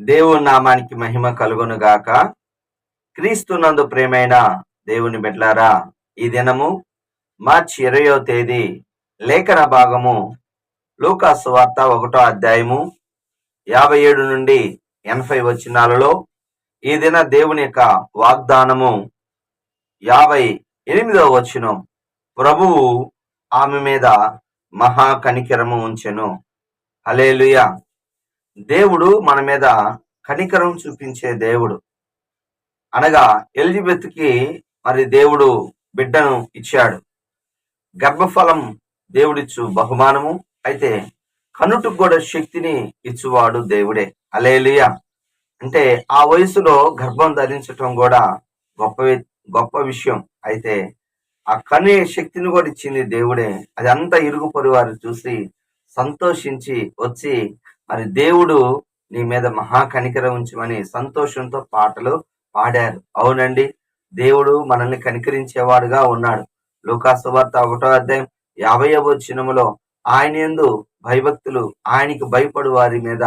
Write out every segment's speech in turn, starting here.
దేవుని నామానికి మహిమ కలుగును గాక. క్రీస్తునందు ప్రేమైన దేవుని బిడ్లారా ఈ దినము మార్చి ఇరవయో తేదీ లేఖన భాగము లూకాసు వార్త ఒకటో అధ్యాయము యాభై ఏడు నుండి ఎనభై వచ్చినాలలో ఈ దిన దేవుని యొక్క వాగ్దానము యాభై ఎనిమిదో వచనం. ప్రభువు ఆమె మీద మహా కనికరము ఉంచెను. అలేలుయా దేవుడు మన మీద కనికరం చూపించే దేవుడు. అనగా ఎలిజబెత్కి మరి దేవుడు బిడ్డను ఇచ్చాడు. గర్భఫలం దేవుడిచ్చు బహుమానము. అయితే కనుటకు కూడా శక్తిని ఇచ్చువాడు దేవుడే. అలేలియ అంటే ఆ వయసులో గర్భం ధరించటం కూడా గొప్ప వి- గొప్ప విషయం. అయితే ఆ కనే శక్తిని కూడా ఇచ్చింది దేవుడే. అది అంతా ఇరుగు పొరి వారు చూసి సంతోషించి వచ్చి మరి దేవుడు నీ మీద మహా కనికర ఉంచమని సంతోషంతో పాటలు పాడారు. అవునండి దేవుడు మనల్ని కనికరించేవాడుగా ఉన్నాడు. లోకాసువార్త ఒకటో అధ్యాయం యాభైవ వచనములో ఆయన యందు భయభక్తులు ఆయనకి భయపడు వారి మీద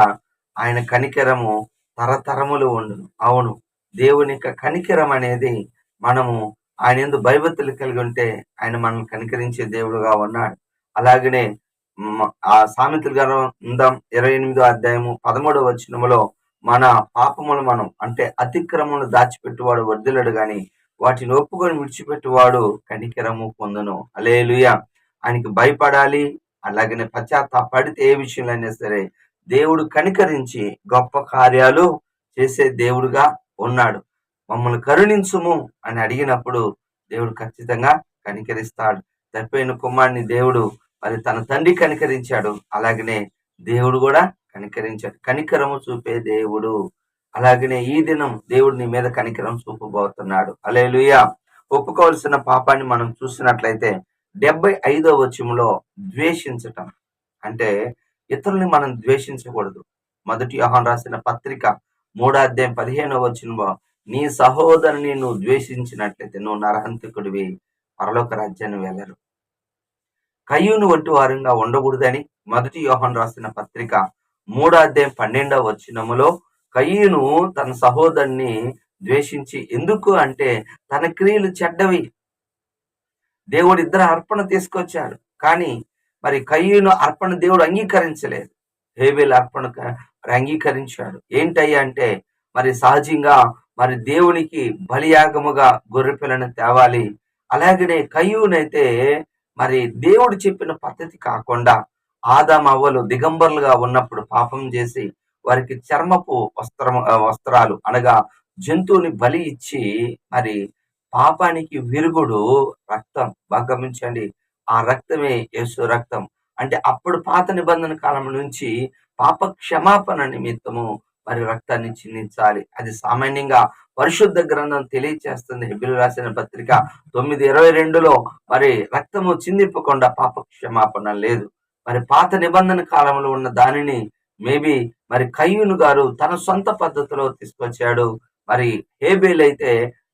ఆయన కనికరము తరతరములు ఉండును. అవును దేవుని యొక్క కనికరం అనేది మనము ఆయన ఎందు భయభక్తులు కలిగి ఉంటే ఆయన మనల్ని కనికరించే దేవుడుగా ఉన్నాడు. అలాగనే ఆ సామెతలు గ్రంథం ఇరవై ఎనిమిదో అధ్యాయము పదమూడవ వచనములో మన పాపములు మనం అంటే అతిక్రమములు దాచిపెట్టువాడు వర్ధిల్లడు గాని వాటిని ఒప్పుకొని విడిచిపెట్టువాడు కనికరము పొందును. అలేలుయ ఆయనకి భయపడాలి అలాగనే పశ్చాత్తాపడితే ఏ విషయంలో అయినా సరే దేవుడు కనికరించి గొప్ప కార్యాలు చేసే దేవుడుగా ఉన్నాడు. మమ్మల్ని కరుణించుము అని అడిగినప్పుడు దేవుడు ఖచ్చితంగా కనికరిస్తాడు. తప్పిన కుమారుని దేవుడు మరి తన తండ్రి కనికరించాడు. అలాగనే దేవుడు కూడా కనికరించాడు. కనికరము చూపే దేవుడు. అలాగనే ఈ దినం దేవుడు నీ మీద కనికరం చూపబోతున్నాడు. అలేలుయ ఒప్పుకోవాల్సిన పాపాన్ని మనం చూసినట్లయితే డెబ్బై ఐదో వచనంలో ద్వేషించటం. అంటే ఇతరుల్ని మనం ద్వేషించకూడదు. మొదటి యోహన్ రాసిన పత్రిక మూడో అధ్యాయం పదిహేనో వచనంలో నీ సహోదరుని నువ్వు ద్వేషించినట్లయితే నువ్వు నరహంతకుడివి. పరలోక రాజ్యాన్ని వెళ్ళరు. కయ్యూను వంటి వారంగా ఉండకూడదని మొదటి యోహన్ రాసిన పత్రిక మూడో అధ్యాయం పన్నెండవ వచ్చినములో కయ్యూను తన సహోదరుని ద్వేషించి ఎందుకు అంటే తన క్రియలు చెడ్డవి. దేవుడు ఇద్దరు అర్పణ తీసుకొచ్చాడు. కానీ మరి కయ్యూను అర్పణ దేవుడు అంగీకరించలేదు. హేబేల్ అర్పణ మరి అంగీకరించాడు. ఏంటయ్యా అంటే మరి సహజంగా మరి దేవునికి బలియాగముగా గొర్రెపిల్లను తేవాలి. అలాగనే కయ్యూనైతే మరి దేవుడు చెప్పిన పద్ధతి కాకుండా ఆదాం అవ్వలు దిగంబరులుగా ఉన్నప్పుడు పాపం చేసి వారికి చర్మపు వస్త్రము వస్త్రాలు అనగా జంతువుని బలి ఇచ్చి మరి పాపానికి విరుగుడు రక్తం. బాగా గమనించండి. ఆ రక్తమే యేసు రక్తం. అంటే అప్పుడు పాత నిబంధన కాలం నుంచి పాప క్షమాపణ నిమిత్తము మరి రక్తాన్ని చిందించాలి. అది సామాన్యంగా పరిశుద్ధ గ్రంథం తెలియచేస్తుంది. హెబిల్ రాసిన పత్రిక తొమ్మిది ఇరవై రెండులో మరి రక్తము చిందింపకుండా పాప క్షమాపణ లేదు. మరి పాత నిబంధన కాలంలో ఉన్న దానిని మేబీ మరి కయ్యూను గారు తన సొంత పద్ధతిలో తీసుకొచ్చాడు. మరి హేబేల్ అయితే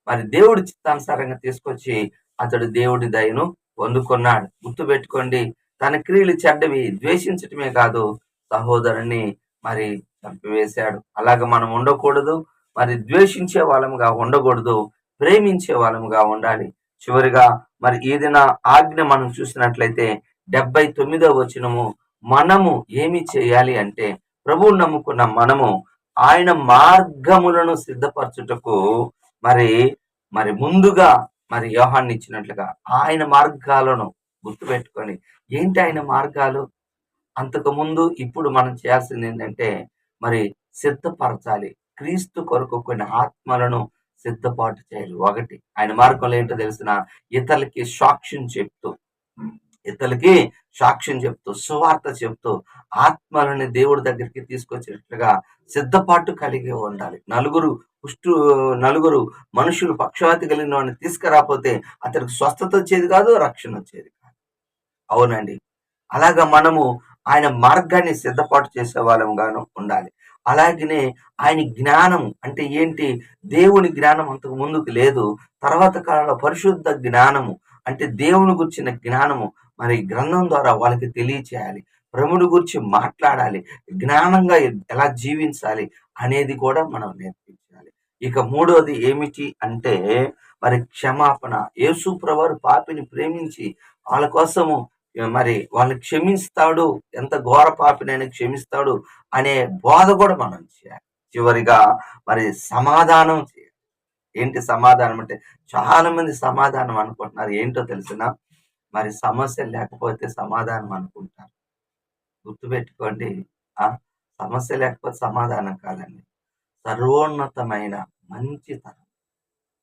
మరి దేవుడి చిత్తానుసారంగా తీసుకొచ్చి అతడు దేవుడి దయను పొందుకున్నాడు. గుర్తుపెట్టుకోండి తన క్రియలు చెడ్డవి ద్వేషించటమే కాదు సహోదరుని మరి చంపివేశాడు అలాగ మనం ఉండకూడదు మరి ద్వేషించే వాళ్ళముగా ఉండకూడదు ప్రేమించే వాళ్ళముగా ఉండాలి. చివరిగా మరి ఏదైనా ఆజ్ఞ మనం చూసినట్లయితే డెబ్బై తొమ్మిదో వచనము మనము ఏమి చేయాలి అంటే ప్రభువు నమ్ముకున్న మనము ఆయన మార్గములను సిద్ధపరచుటకు మరి మరి ముందుగా మరి యోహాన్ని ఇచ్చినట్లుగా ఆయన మార్గాలను గుర్తుపెట్టుకొని ఏంటి ఆయన మార్గాలు? అంతకు ముందు ఇప్పుడు మనం చేయాల్సింది ఏంటంటే మరి సిద్ధపరచాలి. క్రీస్తు కొరకు కొన్ని ఆత్మలను సిద్ధపాటు చేయాలి. ఒకటి ఆయన మార్గంలో ఏంటో తెలిసిన ఇతరులకి సాక్ష్యం చెప్తూ ఇతరులకి సాక్ష్యం చెప్తూ సువార్త చెప్తూ ఆత్మలని దేవుడి దగ్గరికి తీసుకొచ్చేటట్లుగా సిద్ధపాటు కలిగి ఉండాలి. నలుగురు పుష్టు నలుగురు మనుషులు పక్షవాతి కలిగిన వాడిని తీసుకురాకపోతే అతనికి స్వస్థత వచ్చేది కాదు రక్షణ వచ్చేది కాదు. అవునండి. అలాగా మనము ఆయన మార్గాన్ని సిద్ధపాటు చేసే వాళ్ళంగాను ఉండాలి. అలాగనే ఆయన జ్ఞానం అంటే ఏంటి? దేవుని జ్ఞానం అంతకు ముందుకు లేదు. తర్వాత కాలంలో పరిశుద్ధ జ్ఞానము అంటే దేవుని గురించిన జ్ఞానము మరి గ్రంథం ద్వారా వాళ్ళకి తెలియచేయాలి. ప్రభుని గురించి మాట్లాడాలి. జ్ఞానంగా ఎలా జీవించాలి అనేది కూడా మనం నేర్పించాలి. ఇక మూడోది ఏమిటి అంటే మరి క్షమాపణ. యేసు ప్రభువారు పాపిని ప్రేమించి వాళ్ళ కోసము మరి వాళ్ళని క్షమిస్తాడు? ఎంత ఘోర పాపినైనా క్షమిస్తాడు? అనే బోధ కూడా మనం చేయాలి. చివరిగా మరి సమాధానం చేయాలి. ఏంటి సమాధానం అంటే చాలా మంది సమాధానం అనుకుంటున్నారు. ఏంటో తెలిసిన? మరి సమస్య లేకపోతే సమాధానం అనుకుంటారు. గుర్తుపెట్టుకోండి. ఆ సమస్య లేకపోతే సమాధానం కాదండి. సర్వోన్నతమైన మంచితనం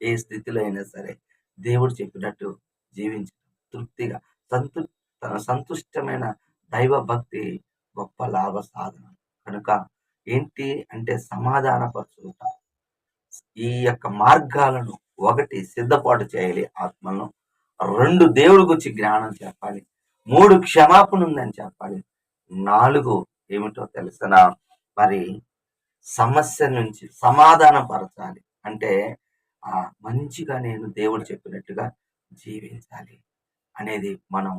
ఏ స్థితిలో అయినా సరే దేవుడు చెప్పినట్టు జీవించడం తృప్తిగా సంతృప్తి తన సంతుష్టమైన దైవ భక్తి గొప్ప లాభ సాధన. కనుక ఏంటి అంటే సమాధానపరచుట ఈ యొక్క మార్గాలను ఒకటి సిద్ధపాటు చేయాలి ఆత్మలను. రెండు దేవుడి గురించి జ్ఞానం చెప్పాలి. మూడు క్షమాపణ ఉందని చెప్పాలి. నాలుగు ఏమిటో తెలిసిన మరి సమస్య నుంచి సమాధానం పరచాలి అంటే ఆ మంచిగా నేను దేవుడు చెప్పినట్టుగా జీవించాలి అనేది మనం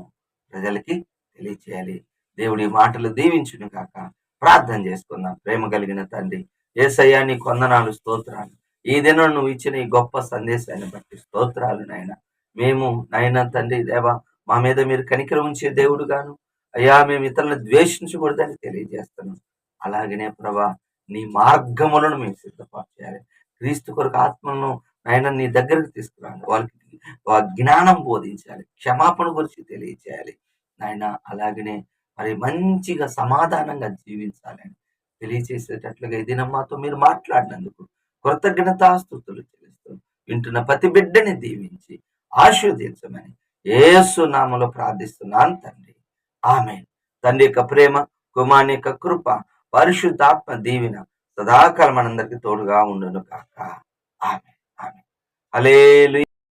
ప్రజలకి తెలియచేయాలి. దేవుడి మాటలు దీవించును కాక ప్రార్థన చేసుకుందాం. ప్రేమ కలిగిన తండ్రి ఏసయ్యా నీ కొందనాలు స్తోత్రాలు. ఈ దినం నువ్వు ఇచ్చిన ఈ గొప్ప సందేశాన్ని బట్టి స్తోత్రాలు నాయన. మేము నాయన తండ్రి దేవా మా మీద మీరు కనికరం ఉంచే దేవుడు గాను అయ్యా మేము ఇతరులను ద్వేషించకూడదని తెలియజేస్తున్నాం. అలాగనే ప్రభా నీ మార్గములను మేము సిద్ధపాటు చేయాలి. క్రీస్తు కొరకు ఆత్మలను ఆయన నీ దగ్గరకు తీసుకురాను వాళ్ళకి జ్ఞానం బోధించాలి. క్షమాపణ గురించి తెలియచేయాలి. నాయన అలాగనే మరి మంచిగా సమాధానంగా జీవించాలని తెలియచేసేటట్లుగా ఇది మాతో మీరు మాట్లాడినందుకు కృతజ్ఞతాస్తుతులు చెల్లిస్తూ వింటున్న ప్రతి బిడ్డని దీవించి ఆశీర్వదించమని ఏసు నామలో ప్రార్థిస్తున్నాను తండ్రి. ఆమె తండ్రి యొక్క ప్రేమ కుమాని యొక్క కృప పరిశుద్ధాత్మ దీవిన సదాకాలం మనందరికీ తోడుగా ఉండును కాక ఆమె ఆమె అలేలు